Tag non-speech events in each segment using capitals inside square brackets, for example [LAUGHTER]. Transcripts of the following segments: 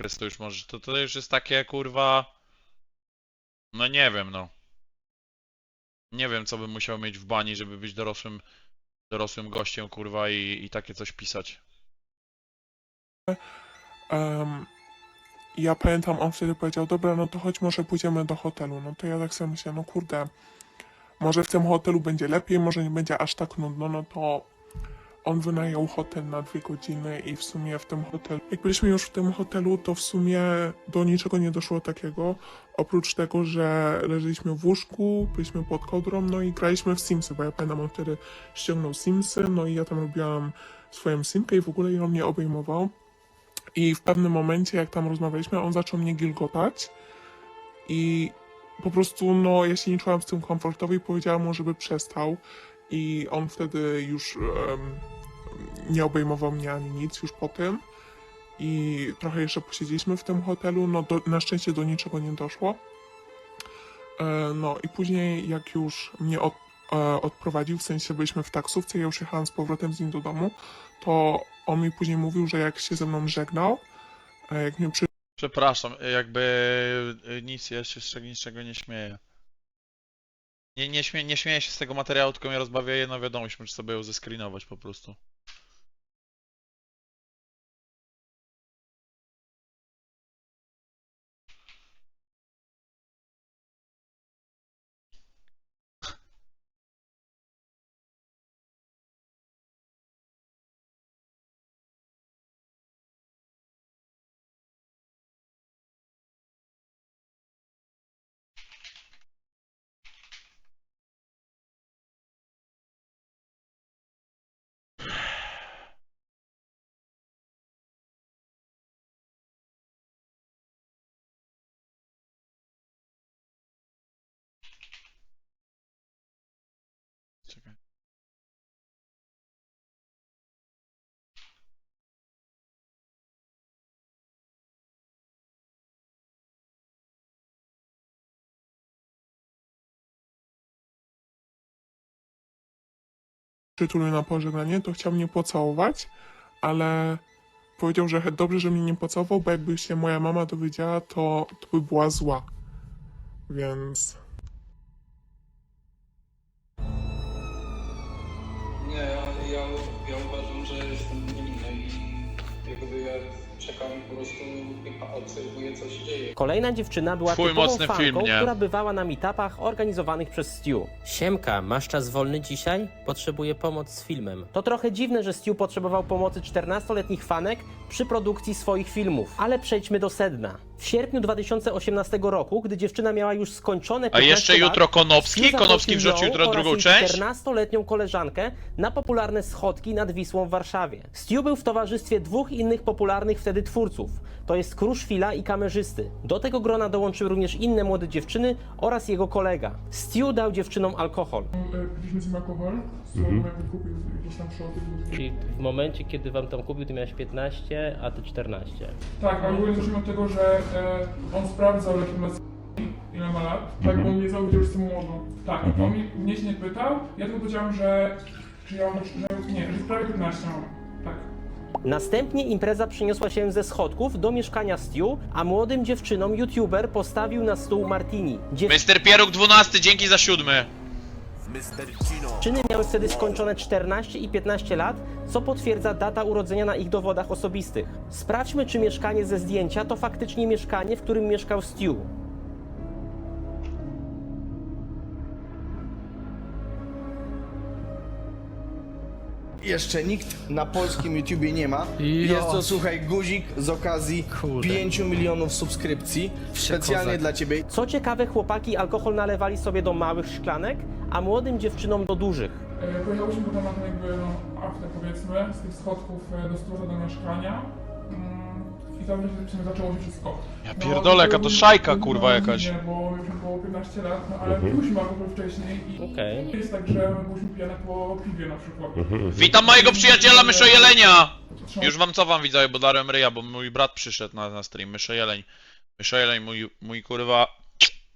okres to już może, to, to już jest takie kurwa... No nie wiem no. Nie wiem co bym musiał mieć w bani, żeby być dorosłym, dorosłym gościem kurwa i, i takie coś pisać. Em, ja pamiętam, on wtedy powiedział, dobra, no to chodź, może pójdziemy do hotelu. No to ja tak sobie myślę, no kurde, może w tym hotelu będzie lepiej, może nie będzie aż tak nudno, no to on wynajął hotel na dwie godziny i w sumie w tym hotelu, jak byliśmy już w tym hotelu, to w sumie do niczego nie doszło takiego, oprócz tego, że leżeliśmy w łóżku, byliśmy pod kodrą, no i graliśmy w Simsy, bo ja pamiętam, on wtedy ściągnął Simsy, no i ja tam robiłam swoją simkę i w ogóle i on mnie obejmował. I w pewnym momencie, jak tam rozmawialiśmy, on zaczął mnie gilgotać i po prostu, no, ja się nie czułam z tym komfortowo i powiedziałam mu, żeby przestał. I on wtedy już em, nie obejmował mnie ani nic już po tym. I trochę jeszcze posiedzieliśmy w tym hotelu, no do, na szczęście do niczego nie doszło. E, no i później jak już mnie od, e, odprowadził, w sensie byliśmy w taksówce, ja już jechałam z powrotem z nim do domu, to on mi później mówił, że jak się ze mną żegnał, e, jak mnie przy, Przepraszam, jakby y, nic, ja się z czego, niczego nie śmieję. Nie, nie, śmie, nie śmieję się z tego materiału, tylko mnie rozbawia jedna wiadomość, możesz sobie ją zescreenować po prostu. Czekaj. przytulił na pożegnanie, to chciał mnie pocałować, ale powiedział, że dobrze, że mnie nie pocałował, bo jakby się moja mama dowiedziała, to, to by była zła. Więc... ja, uważam, że jestem niewinny i jakby ja czekam po prostu i obserwuję co się dzieje. Kolejna dziewczyna była Chuj, typową mocny fanką, film, nie? która bywała na meetupach organizowanych przez Stu. Siemka, masz czas wolny dzisiaj? Potrzebuję pomoc z filmem. To trochę dziwne, że Stu potrzebował pomocy 14-letnich fanek przy produkcji swoich filmów. Ale przejdźmy do sedna. W sierpniu 2018 roku, gdy dziewczyna miała już skończone A 15 jeszcze lat, jutro Konopski? Stu Konopski zaprosił wrzucił ją jutro oraz drugą jej część? 14-letnią koleżankę na popularne schodki nad Wisłą w Warszawie. Stu był w towarzystwie dwóch innych popularnych wtedy twórców. To jest Kruszwila i kamerzysty. Do tego grona dołączyły również inne młode dziewczyny oraz jego kolega. Stu dał dziewczynom alkohol. Piliśmy z nim alkohol, jakby kupił gdzieś tam Czyli w momencie, kiedy wam tam kupił, ty miałeś 15, a ty 14. Tak, ale ogólnie zaczęliśmy od tego, że e, on sprawdzał, jaki ma ile ma lat, tak, bo on nie zauważył, że jestem młodą. Tak, on mi, mnie się nie pytał, ja tylko powiedziałem, że, że ja mam, że, nie, że prawie 15 mam. Następnie impreza przeniosła się ze schodków do mieszkania Stu, a młodym dziewczynom youtuber postawił na stół martini. Mr. Pieruk 12, dzięki za siódmy. Dziewczyny miały wtedy skończone 14 i 15 lat, co potwierdza data urodzenia na ich dowodach osobistych. Sprawdźmy, czy mieszkanie ze zdjęcia to faktycznie mieszkanie, w którym mieszkał Stu. Jeszcze nikt na polskim YouTubie nie ma. Jest to, słuchaj, guzik z okazji 5 milionów subskrypcji. Specjalnie dla ciebie. Co ciekawe, chłopaki alkohol nalewali sobie do małych szklanek, a młodym dziewczynom do dużych. E, Pojechałyśmy potem na jakby no, powiedzmy, z tych schodków e, do stróża do mieszkania. Mm, Się zaczęło się wszystko. Ja No, pierdolę, jaka to szajka, kurwa, na jakaś. dziwnie, Bo już było 15 lat, no ale piłyśmy alkohol wcześniej i Okej. jest tak, że my byliśmy pijane po piwie na przykład. Witam mojego przyjaciela Myszo Jelenia! Trzeba- Już wam co wam widzowie, bo darłem ryja, bo mój brat przyszedł na, na stream, Myszo Jeleń. Myszo Jeleń, mój, mój kurwa...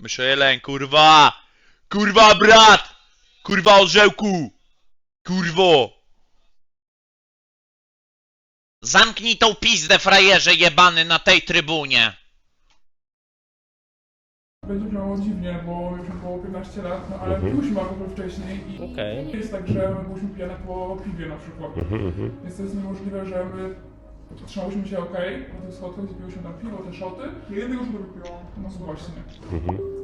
Myszo Jeleń, kurwa! Kurwa brat! Kurwa orzełku! Kurwo! Zamknij tą pizdę, frajerze jebany na tej trybunie! Będzie miało dziwnie, bo już było 15 lat, no ale piłyśmy alkohol wcześniej i Okej. nie jest tak, że my byliśmy pijane po piwie na przykład. Więc to jest niemożliwe, że my trzymałyśmy się ok na tych schodkach, gdzie piłyśmy tam piwo, te szoty. Ja jednego szotu wypiłam, no właśnie.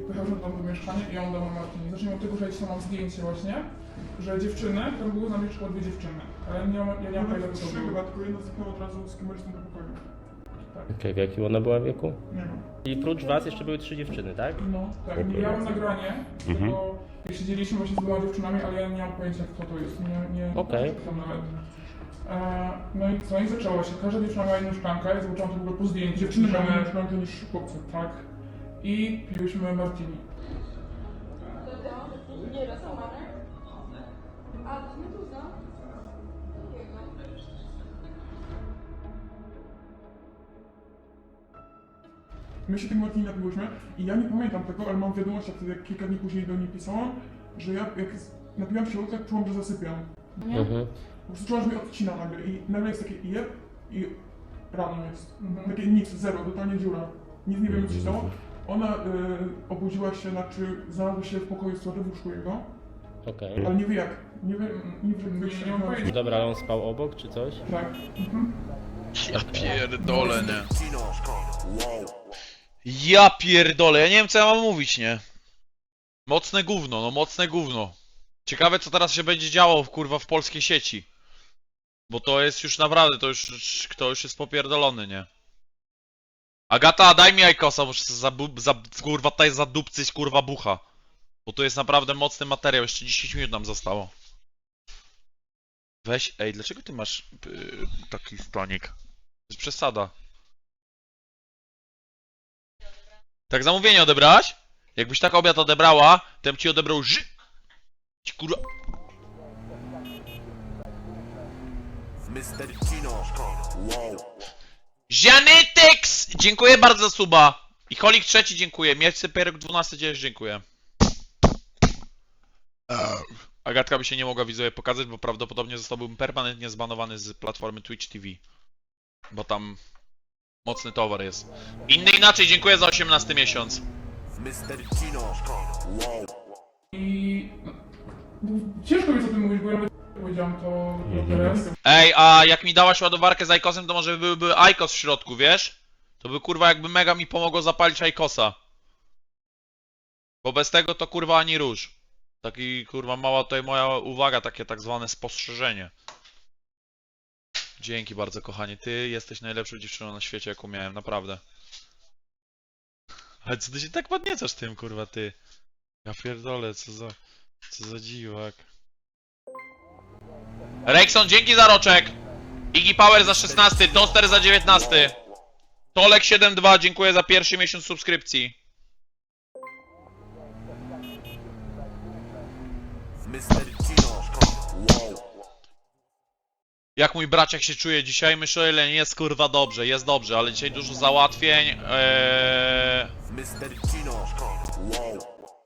Pojechaliśmy tam do mieszkania i on dał Martinie. Zacznijmy od tego, że ja mam zdjęcie właśnie, że dziewczyny, tam były z nami dwie dziewczyny. Ale ja nie mam, ja nie mam pojęcia, kto był. Chyba tylko jedna zniknęła od razu z kamerzystą do pokoju. Tak, Okej, w jakim ona była wieku? nie wiem. I prócz was jeszcze były trzy dziewczyny, tak? No, tak. Ja mam nagranie, jak siedzieliśmy właśnie z dwoma dziewczynami, ale ja nie mam pojęcia kto to jest, nie, nie Okej. tam nawet. E, no i co, i zaczęło się. Każda dziewczyna miała inną szklankę, ja zobaczyłam to w ogóle po zdjęciu. Dziewczyny miały inną szklankę niż chłopcy, tak. I piłyśmy martini. My się tym martini napiłyśmy i ja nie pamiętam tego, ale mam wiadomość, jak, jak kilka dni później do niej pisałam, że ja jak z- napiłam się tak czułam, że zasypiam. Mhm. Po prostu czułam, że mnie odcina nagle i nagle jest takie jeb i rano jest. Takie nic, zero, totalnie dziura. Nic nie wiem, co się stało. Ona y, obudziła się, znaczy znalazła się w pokoju z w łóżku jego, Okej. ale nie wie jak. Nie wiem, nie wiem, nie, nie mam pojęcia. Dobra, ale on spał obok czy coś? Tak. Mhm. Ja pierdolę, nie. Ja pierdolę, ja nie wiem co ja mam mówić, nie? Mocne gówno, no mocne gówno. Ciekawe co teraz się będzie działo, kurwa, w polskiej sieci. Bo to jest już naprawdę, to już, kto już jest popierdolony, nie? Agata, daj mi jajkosa, muszę za, za, kurwa, tutaj zadupcyć, kurwa, bucha. Bo to jest naprawdę mocny materiał, jeszcze 10 minut nam zostało. Weź, ej, dlaczego ty masz yy, taki stanik? To jest przesada. Tak zamówienie odebrałaś? Jakbyś tak obiad odebrała, to bym ci odebrał ży... Ci kurwa... Zianytyks! Dziękuję bardzo za suba. I Holik trzeci dziękuję. Miecy Perek 12 dziewięć dziękuję. Agatka by się nie mogła widzowie pokazać, bo prawdopodobnie zostałbym permanentnie zbanowany z platformy Twitch TV. Bo tam mocny towar jest. Inny inaczej, dziękuję za 18 miesiąc. I no, ciężko mi o tym mówić, bo ja nawet powiedziałam to do teraz. Ej, a jak mi dałaś ładowarkę z Aikosem, to może byłby Aikos w środku, wiesz? To by kurwa jakby mega mi pomogło zapalić Aikosa. Bo bez tego to kurwa ani róż. Taki kurwa mała tutaj moja uwaga, takie tak zwane spostrzeżenie. Dzięki bardzo kochanie, ty jesteś najlepszą dziewczyną na świecie jaką miałem, naprawdę. Ale co ty się tak podniecasz tym kurwa ty? Ja pierdolę, co za... Co za dziwak. Rexon, dzięki za roczek. Iggy Power za 16, Toster za 19. Tolek 72, dziękuję za pierwszy miesiąc subskrypcji. Jak mój braciak się czuje dzisiaj? Myślę, nie jest kurwa dobrze, jest dobrze, ale dzisiaj dużo załatwień. Eee...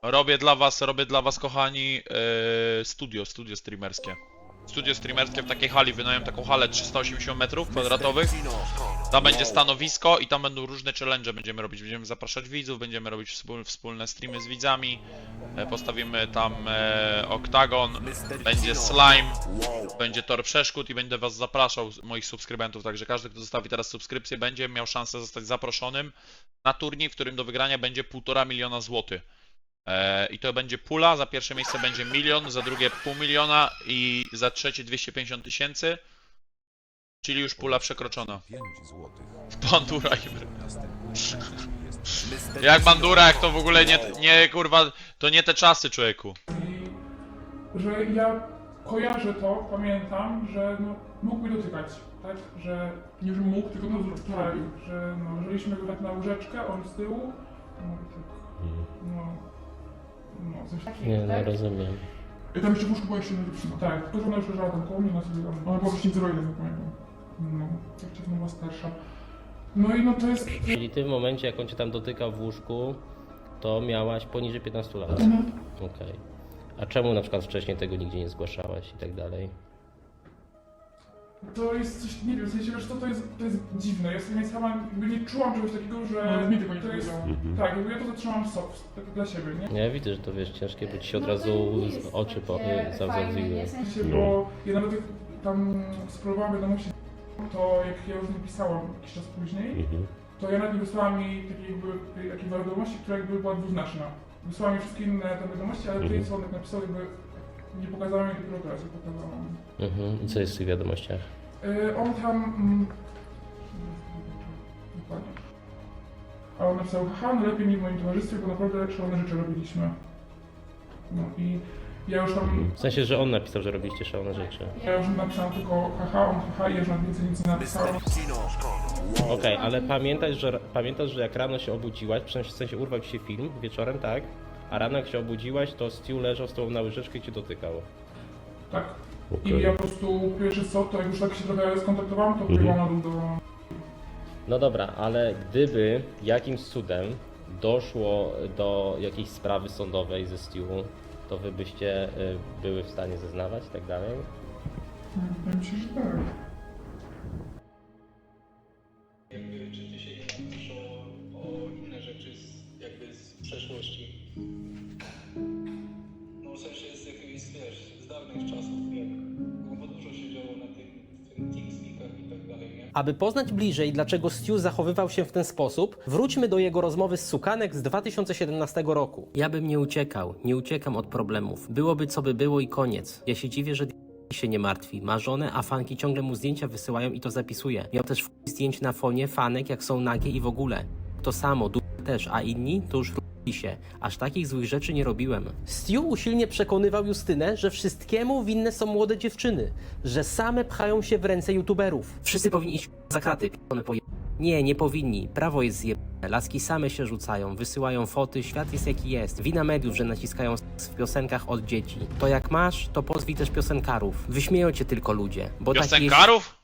Robię dla was, robię dla was kochani eee, studio, studio streamerskie. Studio streamerskie w takiej hali, wynajem taką halę 380 metrów kwadratowych. Tam będzie stanowisko i tam będą różne challenge będziemy robić. Będziemy zapraszać widzów, będziemy robić wspól, wspólne streamy z widzami. E, postawimy tam e, oktagon, będzie slime, będzie tor przeszkód i będę was zapraszał, moich subskrybentów. Także każdy, kto zostawi teraz subskrypcję, będzie miał szansę zostać zaproszonym na turniej, w którym do wygrania będzie 1,5 miliona złotych. E, I to będzie pula, za pierwsze miejsce będzie milion, za drugie pół miliona i za trzecie 250 tysięcy. Czyli już pula przekroczona. Bandura i Jak bandura, jak to w ogóle nie, nie kurwa, to nie te czasy człowieku. I że ja kojarzę to, pamiętam, że no, mógł mnie dotykać, tak? Że nie, że mógł, tylko to zrobił. Tak, że no, żyliśmy go tak na łóżeczkę, on z tyłu. No, i tak, no, no coś takiego. Nie, no rozumiem. I tam jeszcze w łóżku była jeszcze dziewczyna. Tak, tylko że ona już leżała tam koło mnie na sobie. Ona była właśnie zeroidem, jak pamiętam. No, tak czy była starsza. No i no to jest... Czyli ty w momencie, jak on cię tam dotykał w łóżku, to miałaś poniżej 15 lat. Mhm. Okej. A czemu na przykład wcześniej tego nigdzie nie zgłaszałaś i tak dalej? To jest coś, nie wiem, w sensie, wiesz co, to jest, to jest dziwne. Ja sobie sama jakby nie czułam czegoś takiego, że No, mi tego nie to jest... powiedziała. Tak, jakby ja to zatrzymałam sok, tak dla siebie, nie? Ja widzę, że to wiesz, ciężkie, bo ci się od No razu nie oczy po, zawzawiły. nie? W sensie- sensie, bo ja nawet jak tam scrollowałam wiadomości, to jak ja już z nim pisałam jakiś czas później, Mhm. to ja nawet nie wysłałam jej takiej jakby, takiej wiadomości, która jakby była dwuznaczna. Wysłałam jej wszystkie inne te wiadomości, ale Mhm. tej, co on tak napisał, jakby nie pokazałam jej, dopiero teraz jej pokazałam. Mhm. I co jest w tych wiadomościach? Yy, on tam... Mm, dokładnie. A on napisał, haha, no lepiej mi w moim towarzystwie, bo naprawdę szalone rzeczy robiliśmy. No i ja już tam... W sensie, że on napisał, że robiliście szalone rzeczy. Ja już napisałam tylko haha, on haha i już na więcej nic nie napisałam. Okej, ale pamiętaj, że, pamiętasz, że jak rano się obudziłaś, w sensie urwał ci się film wieczorem, tak? A rano jak się obudziłaś, to Stu leżał z tobą na łyżeczkę i cię dotykał. Tak. I ja po prostu pierwszy co, to jak już tak się trochę skontaktowałam, to pobiegłam na dół do... No dobra, ale gdyby jakimś cudem doszło do jakiejś sprawy sądowej ze Stu, to wy byście y, były w stanie zeznawać i tak dalej? Ja myślę, że tak. Jakby czy ty się nie o inne rzeczy z, jakby z przeszłości? Aby poznać bliżej, dlaczego Stu zachowywał się w ten sposób, wróćmy do jego rozmowy z Sukanek z 2017 roku. Ja bym nie uciekał, nie uciekam od problemów. Byłoby co by było i koniec. Ja się dziwię, że się nie martwi. Ma żonę, a fanki ciągle mu zdjęcia wysyłają i to zapisuje. Miał też zdjęć na fonie fanek, jak są nagie i w ogóle. To samo, du też, a inni to już się. Aż takich złych rzeczy nie robiłem. Stu usilnie przekonywał Justynę, że wszystkiemu winne są młode dziewczyny, że same pchają się w ręce youtuberów. Wszyscy powinni iść za kraty, p***one poje... Nie, nie powinni. Prawo jest zjebane. Laski same się rzucają, wysyłają foty, świat jest jaki jest. Wina mediów, że naciskają s- w piosenkach od dzieci. To jak masz, to pozwij też piosenkarów. Wyśmieją cię tylko ludzie, bo jest Piosenkarów?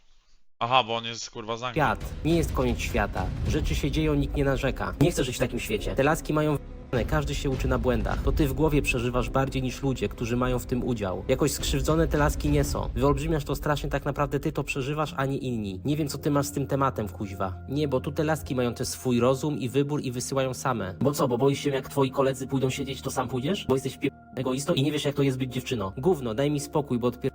Aha, bo on jest kurwa z świat. Nie jest koniec świata. Rzeczy się dzieją, nikt nie narzeka. Nie chcę żyć w takim świecie. Te laski mają w***ne, każdy się uczy na błędach. To ty w głowie przeżywasz bardziej niż ludzie, którzy mają w tym udział. Jakoś skrzywdzone te laski nie są. Wyolbrzymiasz to strasznie, tak naprawdę ty to przeżywasz, a nie inni. Nie wiem, co ty masz z tym tematem, kuźwa. Nie, bo tu te laski mają też swój rozum i wybór i wysyłają same. Bo co, bo boisz się, jak twoi koledzy pójdą siedzieć, to sam pójdziesz? Bo jesteś pier... egoistą i nie wiesz, jak to jest być dziewczyną. Gówno, daj mi spokój, bo odpier...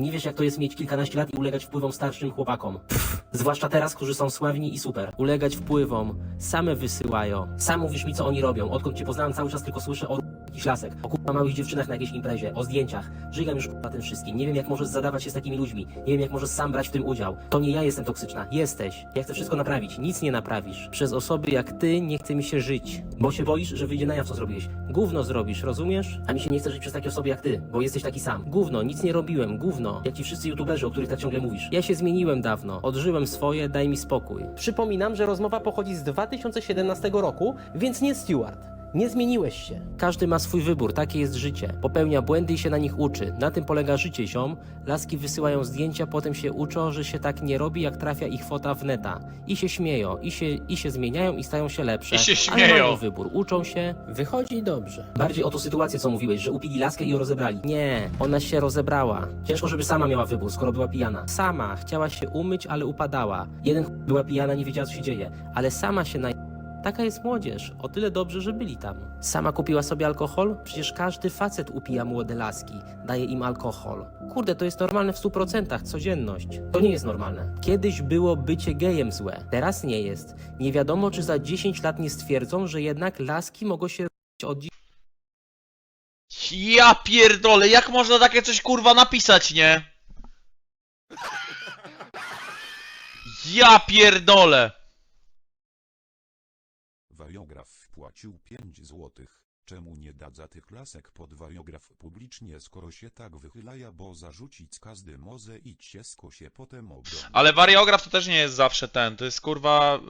Nie wiesz, jak to jest mieć kilkanaście lat i ulegać wpływom starszym chłopakom. Pff, zwłaszcza teraz, którzy są sławni i super. Ulegać wpływom. Same wysyłają. Sam mówisz mi, co oni robią. Odkąd cię poznałem, cały czas tylko słyszę o jakichś lasek. O kurwa małych dziewczynach na jakiejś imprezie. O zdjęciach. Żygam już kurwa tym wszystkim. Nie wiem, jak możesz zadawać się z takimi ludźmi. Nie wiem, jak możesz sam brać w tym udział. To nie ja jestem toksyczna. Jesteś. Ja chcę wszystko naprawić. Nic nie naprawisz. Przez osoby jak ty nie chce mi się żyć. Bo się boisz, że wyjdzie na jaw, co zrobiłeś. Gówno zrobisz, rozumiesz? A mi się nie chce żyć przez takie osoby jak ty, bo jesteś taki sam. Gówno, nic nie robiłem, gówno. Jak ci wszyscy youtuberzy, o których tak ciągle mówisz. Ja się zmieniłem dawno. Odżyłem swoje, daj mi spokój. Przypominam, że rozmowa pochodzi z 2017 roku, więc nie Stewart. Nie zmieniłeś się. Każdy ma swój wybór, takie jest życie. Popełnia błędy i się na nich uczy. Na tym polega życie, ziom. Laski wysyłają zdjęcia, potem się uczą, że się tak nie robi, jak trafia ich fota w neta. I się śmieją, i się, i się zmieniają i stają się lepsze. I się Ale śmieją. mają wybór, uczą się, wychodzi dobrze. Bardziej o tą sytuację, co mówiłeś, że upili laskę i ją rozebrali. Nie, ona się rozebrała. Ciężko, żeby sama miała wybór, skoro była pijana. Sama, chciała się umyć, ale upadała. Jeden była pijana, nie wiedziała, co się dzieje. Ale sama się naj... Taka jest młodzież. O tyle dobrze, że byli tam. Sama kupiła sobie alkohol? Przecież każdy facet upija młode laski. Daje im alkohol. Kurde, to jest normalne w 100%, codzienność. To nie jest normalne. Kiedyś było bycie gejem złe. Teraz nie jest. Nie wiadomo, czy za 10 lat nie stwierdzą, że jednak laski mogą się od Ja pierdolę, jak można takie coś kurwa napisać, nie? Ja pierdolę! Wariograf wpłacił 5 złotych. Czemu nie da za tych lasek pod wariograf publicznie skoro się tak wychylaja bo zarzucić każdy może idź się skosie potem obronić. Ale wariograf to też nie jest zawsze ten, to jest kurwa...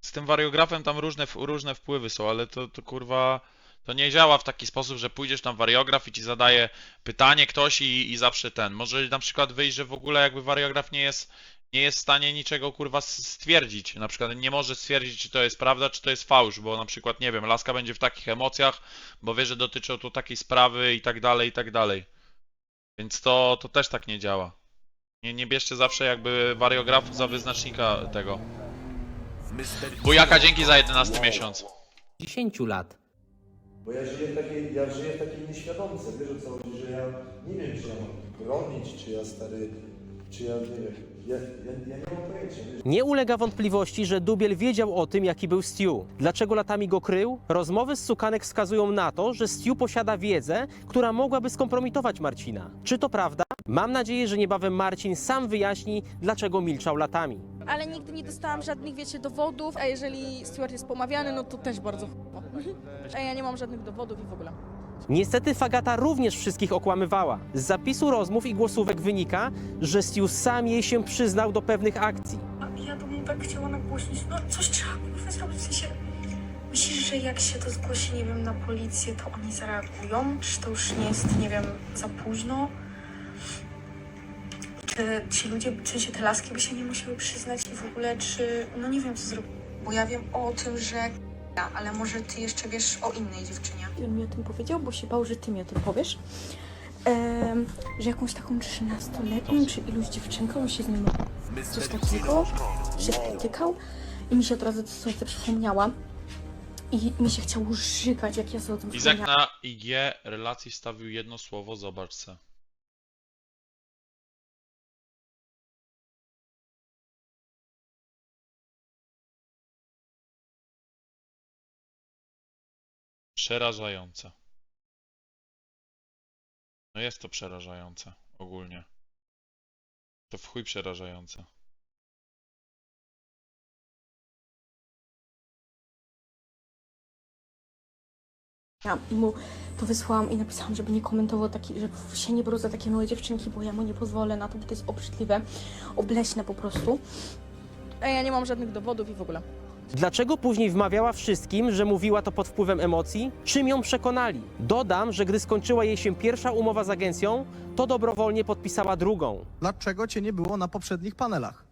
Z tym wariografem tam różne, różne wpływy są, ale to, to kurwa... To nie działa w taki sposób, że pójdziesz na wariograf i ci zadaje pytanie ktoś i, i zawsze ten. Może na przykład wyjść, że w ogóle jakby wariograf nie jest, nie jest w stanie niczego kurwa stwierdzić. Na przykład nie może stwierdzić, czy to jest prawda, czy to jest fałsz, bo na przykład, nie wiem, laska będzie w takich emocjach, bo wie, że dotyczą to takiej sprawy i tak dalej, i tak dalej. Więc to, to też tak nie działa. Nie, nie bierzcie zawsze jakby wariografów za wyznacznika tego. Bujaka, dzięki za 11 miesiąc. 10 lat. Bo ja żyję w takiej, ja żyję w takiej nieświadomce, wiesz o co chodzi, że ja nie wiem, czy ja mam bronić, czy ja stary, czy ja nie wiem, nie ulega wątpliwości, że Dubiel wiedział o tym, jaki był Stu. Dlaczego latami go krył? Rozmowy z Sukanek wskazują na to, że Stu posiada wiedzę, która mogłaby skompromitować Marcina. Czy to prawda? Mam nadzieję, że niebawem Marcin sam wyjaśni, dlaczego milczał latami. ale nigdy nie dostałam żadnych, wiecie, dowodów, a jeżeli Stuart jest pomawiany, no to też bardzo. [LAUGHS] A ja nie mam żadnych dowodów i w ogóle. Niestety Fagata również wszystkich okłamywała. Z zapisu rozmów i głosówek wynika, że Stu sam jej się przyznał do pewnych akcji. Ja bym mu tak chciała nagłośnić, no coś trzeba kurwa zrobić, w sensie... Myślisz, że jak się to zgłosi, nie wiem, na policję, to oni zareagują? Czy to już nie jest, nie wiem, za późno? Czy ci ludzie, w sensie te laski by się nie musiały przyznać i w ogóle, czy... No nie wiem, co zrobić. Bo ja wiem o tym, że... Ja, ale może ty jeszcze wiesz o innej dziewczynie. I on mi o tym powiedział, bo się bał, że ty mi o tym powiesz. Em, że jakąś taką 13-letnią czy iluś dziewczynką się z nim coś takiego się spotykał i mi się od razu ta sytuacja przypomniała i mi się chciało żygać, jak ja sobie o tym Izak na IG relacji wstawił jedno słowo, zobacz se. Przerażające. No jest to przerażające, ogólnie. To w chuj przerażające. I mu to wysłałam i napisałam, żeby nie komentował taki, żeby się nie brał za takie małe dziewczynki, bo ja mu nie pozwolę na to, bo to jest obrzydliwe, obleśne po prostu. A ja nie mam żadnych dowodów i w ogóle. Dlaczego później wmawiała wszystkim, że mówiła to pod wpływem emocji? Czym ją przekonali? Dodam, że gdy skończyła jej się pierwsza umowa z agencją, to dobrowolnie podpisała drugą. Dlaczego cię nie było na poprzednich panelach?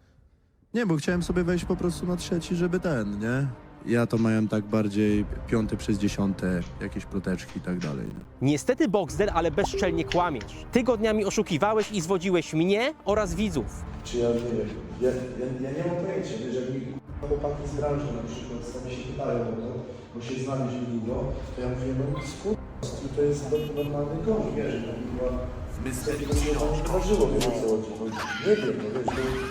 Nie, bo chciałem sobie wejść po prostu na trzeci, żeby ten, nie? Ja to miałem tak bardziej piąte przez dziesiąte, jakieś ploteczki i tak dalej. Niestety Boxdel, ale bezczelnie kłamiesz. Tygodniami oszukiwałeś i zwodziłeś mnie oraz widzów. Czy ja nie wiem, ja, ja, ja nie mam pojęcia, wiesz, jak mi k***a, chłopaki z branży na przykład sami się pytają o to, bo się znaliśmy długo, to ja mówię, no skur... to jest do- normalny gość, wiesz, no chyba...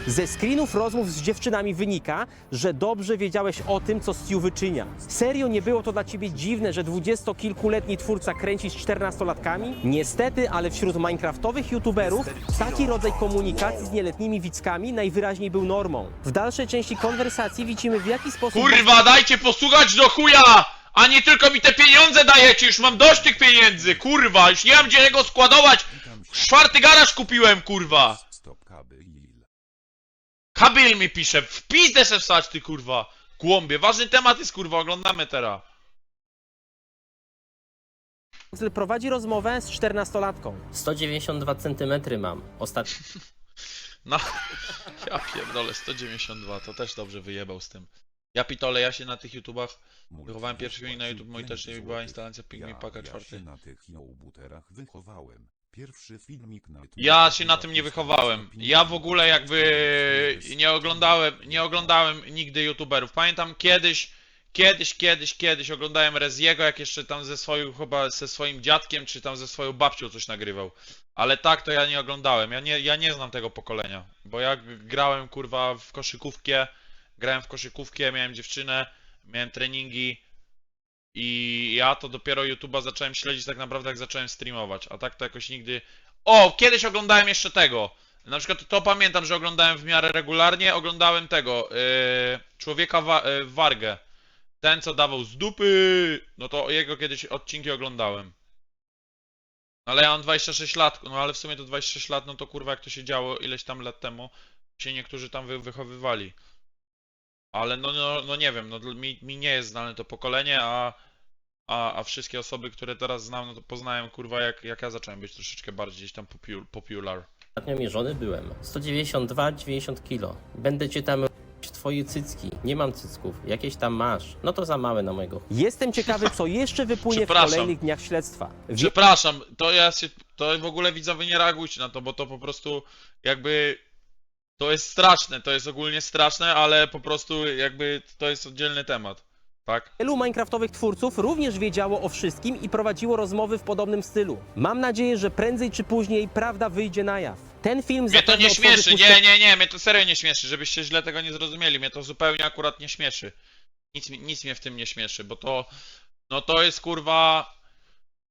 Ze screenów rozmów z dziewczynami wynika, że dobrze wiedziałeś o tym, co Stu wyczynia. Serio nie było to dla ciebie dziwne, że dwudziestokilkuletni twórca kręci z czternastolatkami? Niestety, ale wśród minecraftowych youtuberów taki rodzaj komunikacji z nieletnimi widzkami najwyraźniej był normą. W dalszej części konwersacji widzimy w jaki sposób... Kurwa, dajcie posłuchać do chuja! A nie tylko mi te pieniądze dajecie, już mam dość tych pieniędzy, kurwa, już nie mam gdzie tego składować! Czwarty garaż kupiłem, kurwa! Stop kabyl. Kabil mi pisze, w pizdę se wstać ty, kurwa! Głąbie, ważny temat jest, kurwa, oglądamy teraz. Prowadzi rozmowę z czternastolatką. 192 cm mam. Ostatnio [LAUGHS] No, ja pierdolę, 192, to też dobrze wyjebał z tym. Ja pitole, ja się na tych YouTubach Wychowałem pierwszy filmik na YouTube, mój też nie była instalacja Pygmy Paka Ja czwarty. się na tych youtuberach wychowałem. Pierwszy filmik na YouTube Ja się na tym nie wychowałem. Ja w ogóle jakby nie oglądałem, nie oglądałem nigdy YouTuberów. Pamiętam kiedyś, kiedyś, kiedyś, kiedyś oglądałem Reziego, jak jeszcze tam ze swoim, chyba ze swoim dziadkiem, czy tam ze swoją babcią coś nagrywał. Ale tak to ja nie oglądałem. Ja nie, ja nie znam tego pokolenia. Bo ja grałem kurwa w koszykówkę, grałem w koszykówkę, miałem dziewczynę, miałem treningi. I ja to dopiero YouTube'a zacząłem śledzić tak naprawdę jak zacząłem streamować, a tak to jakoś nigdy... O, kiedyś oglądałem jeszcze tego. Na przykład to, pamiętam, że oglądałem w miarę regularnie, oglądałem tego, yy, człowieka wa yy, Wargę. Ten, co dawał z dupy, no to jego kiedyś odcinki oglądałem. Ale ja mam 26 lat, no ale w sumie to 26 lat, no to kurwa jak to się działo ileś tam lat temu, się niektórzy tam wy wychowywali. Ale no, no, no nie wiem, no mi, mi nie jest znane to pokolenie, a, a, a wszystkie osoby, które teraz znam, no to poznałem kurwa jak, jak ja zacząłem być troszeczkę bardziej gdzieś tam popu popular. mierzony byłem. 192-90 kg. Będę cię tam twoje cycki. Nie mam cycków. Jakieś tam masz. No to za małe na mojego Jestem ciekawy, co jeszcze wypłynie w Przepraszam. kolejnych dniach śledztwa. Wie- Przepraszam, to ja się, to w ogóle widzowie nie reagujcie na to, bo to po prostu jakby To jest straszne, to jest ogólnie straszne, ale po prostu jakby to jest oddzielny temat. Tak? Wielu minecraftowych twórców również wiedziało o wszystkim i prowadziło rozmowy w podobnym stylu. Mam nadzieję, że prędzej czy później prawda wyjdzie na jaw. Ten film Mnie to zapewne nie otworzy śmieszy, nie, nie, nie, mnie to serio nie śmieszy, żebyście źle tego nie zrozumieli, mnie to zupełnie akurat nie śmieszy. Nic, mi- nic mnie w tym nie śmieszy, bo to, no to jest kurwa,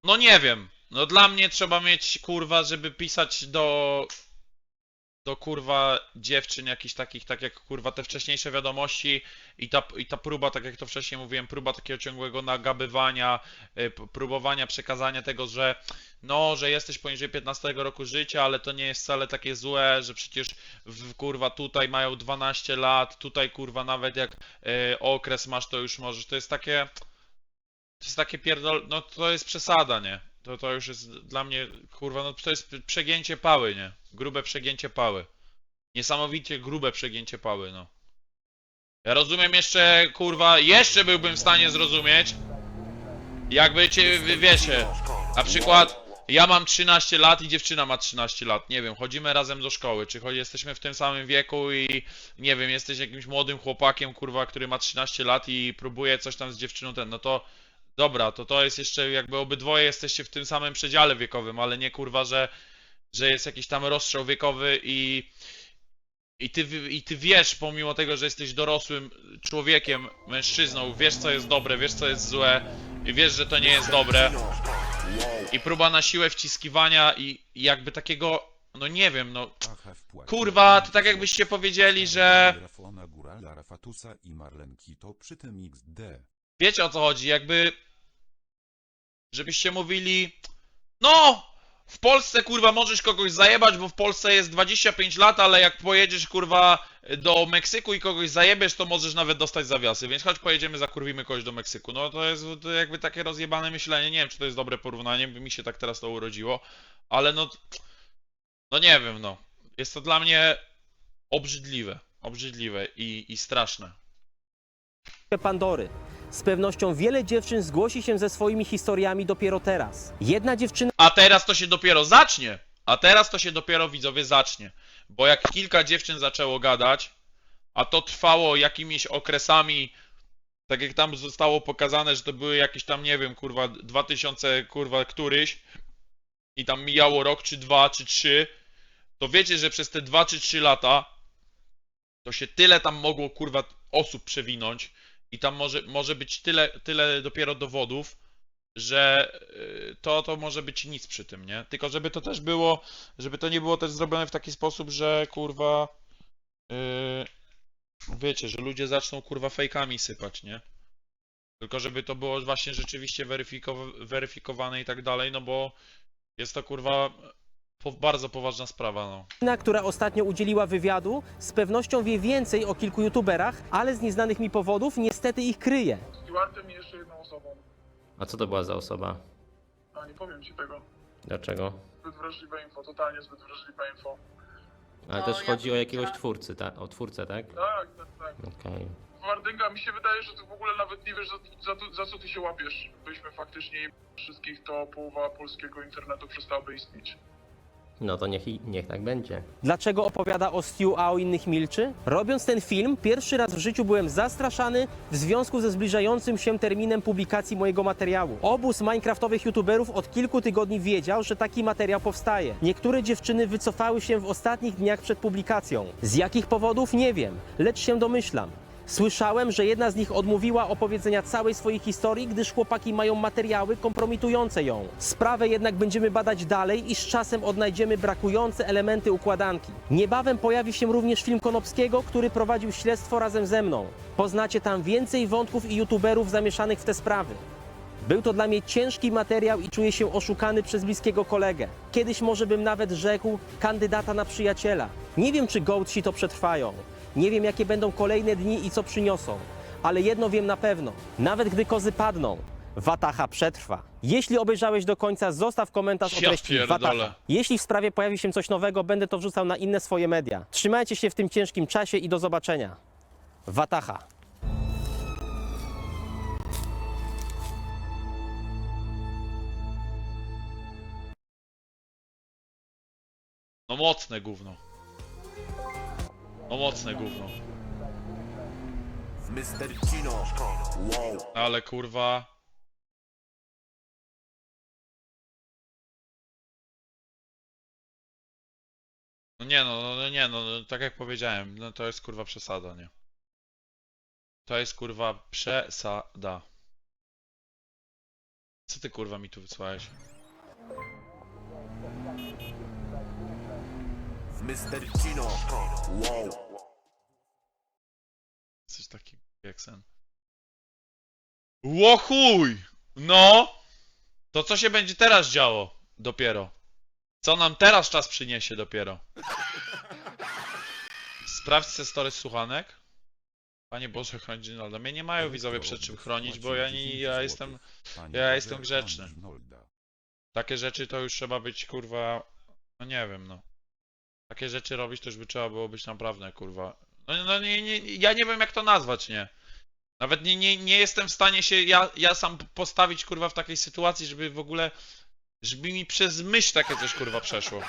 no nie wiem, no dla mnie trzeba mieć kurwa, żeby pisać do, do kurwa dziewczyn jakichś takich, tak jak kurwa te wcześniejsze wiadomości i ta, i ta próba, tak jak to wcześniej mówiłem, próba takiego ciągłego nagabywania, y, próbowania przekazania tego, że no, że jesteś poniżej 15 roku życia, ale to nie jest wcale takie złe, że przecież w, kurwa tutaj mają 12 lat, tutaj kurwa nawet jak y, okres masz, to już możesz. To jest takie. To jest takie pierdol. No to jest przesada, nie? To, to już jest dla mnie, kurwa, no to jest przegięcie pały, nie? Grube przegięcie pały. Niesamowicie grube przegięcie pały, no. Ja rozumiem jeszcze, kurwa, jeszcze byłbym w stanie zrozumieć, jakby cię, wiecie, na przykład ja mam 13 lat i dziewczyna ma 13 lat, nie wiem, chodzimy razem do szkoły, czy chodzi, jesteśmy w tym samym wieku i nie wiem, jesteś jakimś młodym chłopakiem, kurwa, który ma 13 lat i próbuje coś tam z dziewczyną ten, no to dobra, to to jest jeszcze jakby obydwoje jesteście w tym samym przedziale wiekowym, ale nie kurwa, że, że jest jakiś tam rozstrzał wiekowy i i ty, I ty wiesz, pomimo tego, że jesteś dorosłym człowiekiem, mężczyzną, wiesz co jest dobre, wiesz co jest złe, i wiesz, że to nie jest dobre. I próba na siłę wciskiwania i, i jakby takiego, no nie wiem, no kurwa, to 5 tak jakbyście powiedzieli, że i Marlenki to przy tym XD. Wiecie o co chodzi, jakby żebyście mówili, no w Polsce kurwa możesz kogoś zajebać, bo w Polsce jest 25 lat, ale jak pojedziesz kurwa do Meksyku i kogoś zajebiesz, to możesz nawet dostać zawiasy, więc chodź pojedziemy, zakurwimy kogoś do Meksyku. No to jest to jakby takie rozjebane myślenie, nie wiem czy to jest dobre porównanie, by mi się tak teraz to urodziło, ale no no nie wiem no. Jest to dla mnie obrzydliwe, obrzydliwe i, i straszne. Pandory. Z pewnością wiele dziewczyn zgłosi się ze swoimi historiami dopiero teraz. Jedna dziewczyna A teraz to się dopiero zacznie. A teraz to się dopiero widzowie zacznie. Bo jak kilka dziewczyn zaczęło gadać, a to trwało jakimiś okresami, tak jak tam zostało pokazane, że to były jakieś tam, nie wiem, kurwa, 2000, kurwa, któryś, i tam mijało rok, czy dwa, czy trzy, to wiecie, że przez te dwa czy trzy lata to się tyle tam mogło, kurwa, osób przewinąć i tam może, może być tyle, tyle dopiero dowodów, że y, to, to może być nic przy tym, nie? Tylko żeby to też było, żeby to nie było też zrobione w taki sposób, że kurwa yy, wiecie, że ludzie zaczną kurwa fejkami sypać, nie? Tylko żeby to było właśnie rzeczywiście weryfikow- weryfikowane i tak dalej, no bo jest to kurwa po, bardzo poważna sprawa, no. Dziewczyna, która ostatnio udzieliła wywiadu, z pewnością wie więcej o kilku youtuberach, ale z nieznanych mi powodów niestety ich kryje. Stewardem i jeszcze jedną osobą. A co to była za osoba? A nie powiem ci tego. Dlaczego? Zbyt wrażliwe info, totalnie zbyt wrażliwe info. Ale No, też ja chodzi o jakiegoś twórcy, tak? O twórcę, tak? Tak, tak, tak. Okej. Wardęga, mi się wydaje, że ty w ogóle nawet nie wiesz, za, za, to- za co ty się łapiesz. Byśmy faktycznie wszystkich, to połowa polskiego internetu przestałaby istnieć. No to niech, i- niech tak będzie. Dlaczego opowiada o Stu, a o innych milczy? Robiąc ten film, pierwszy raz w życiu byłem zastraszany w związku ze zbliżającym się terminem publikacji mojego materiału. Obóz minecraftowych youtuberów od kilku tygodni wiedział, że taki materiał powstaje. Niektóre dziewczyny wycofały się w ostatnich dniach przed publikacją. Z jakich powodów nie wiem, lecz się domyślam. Słyszałem, że jedna z nich odmówiła opowiedzenia całej swojej historii, gdyż chłopaki mają materiały kompromitujące ją. Sprawę jednak będziemy badać dalej i z czasem odnajdziemy brakujące elementy układanki. Niebawem pojawi się również film Konopskiego, który prowadził śledztwo razem ze mną. Poznacie tam więcej wątków i youtuberów zamieszanych w te sprawy. Był to dla mnie ciężki materiał i czuję się oszukany przez bliskiego kolegę. Kiedyś może bym nawet rzekł kandydata na przyjaciela. Nie wiem, czy gołci to przetrwają. Nie wiem, jakie będą kolejne dni i co przyniosą. Ale jedno wiem na pewno. Nawet gdy kozy padną, Wataha przetrwa. Jeśli obejrzałeś do końca, zostaw komentarz o treści. Wataha. Jeśli w sprawie pojawi się coś nowego, będę to wrzucał na inne swoje media. Trzymajcie się w tym ciężkim czasie i do zobaczenia. Wataha. No mocne gówno. O mocne gówno. Ale kurwa. No nie no, no, no nie no, no, tak jak powiedziałem, no to jest kurwa przesada, nie? To jest kurwa przesada. Co ty kurwa mi tu wysłałeś? Coś taki jak sen. Ło chuj! No! To co się będzie teraz działo? Dopiero. Co nam teraz czas przyniesie dopiero? Sprawdź se story z słuchanek. Panie Boże, chroni Ginolda. Mnie nie mają widzowie przed czym chronić, bo ja nie, ja jestem... ja jestem grzeczny. Takie rzeczy to już trzeba być, kurwa... No nie wiem, no. Takie rzeczy robić to już by trzeba było być naprawdę, kurwa... No, no nie, nie, ja nie wiem jak to nazwać, nie. Nawet nie, nie, nie jestem w stanie się ja, ja sam postawić, kurwa, w takiej sytuacji, żeby w ogóle... Żeby mi przez myśl takie coś, kurwa, przeszło.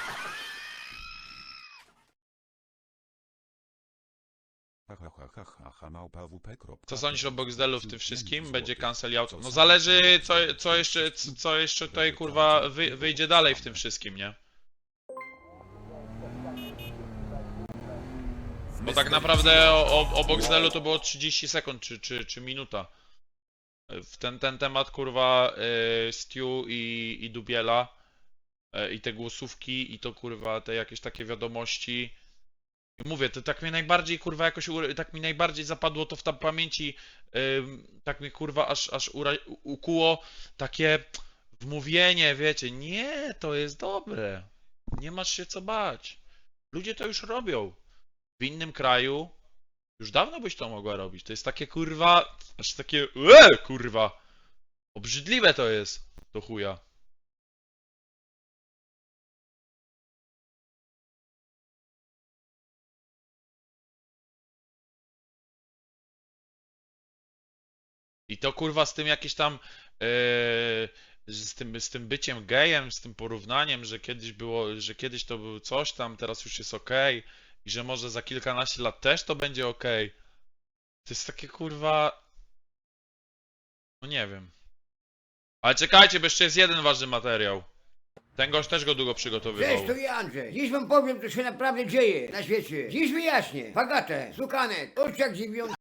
Co sądzisz o Boxdelu w tym wszystkim? Będzie cancel out? No zależy co, co jeszcze, co, co jeszcze tutaj kurwa wy, wyjdzie dalej w tym wszystkim, nie? Bo tak naprawdę o, o, o Boxdelu to było 30 sekund czy, czy, czy minuta. W ten, ten temat kurwa y, i, i Dubiela y, i te głosówki i to kurwa te jakieś takie wiadomości. I Mówię, to tak mnie najbardziej kurwa jakoś ure- tak mi najbardziej zapadło to w tam pamięci, tak mnie kurwa aż, aż ura- u- ukuło takie wmówienie, wiecie, nie, to jest dobre, nie masz się co bać. Ludzie to już robią. W innym kraju już dawno byś to mogła robić. To jest takie kurwa, aż takie, e, kurwa, obrzydliwe to jest, do chuja. I to kurwa z tym jakieś tam yy, z tym, z tym byciem gejem, z tym porównaniem, że kiedyś było, że kiedyś to był coś tam, teraz już jest okej i że może za kilkanaście lat też to będzie okej. To jest takie kurwa no nie wiem. Ale czekajcie, bo jeszcze jest jeden ważny materiał. Ten gość też go długo przygotowywał. Cześć, to ja Andrzej. Dziś wam powiem, co się naprawdę dzieje na świecie. Dziś wyjaśnię. Fagatę, Sukanek, Olszczak Dziewiąty.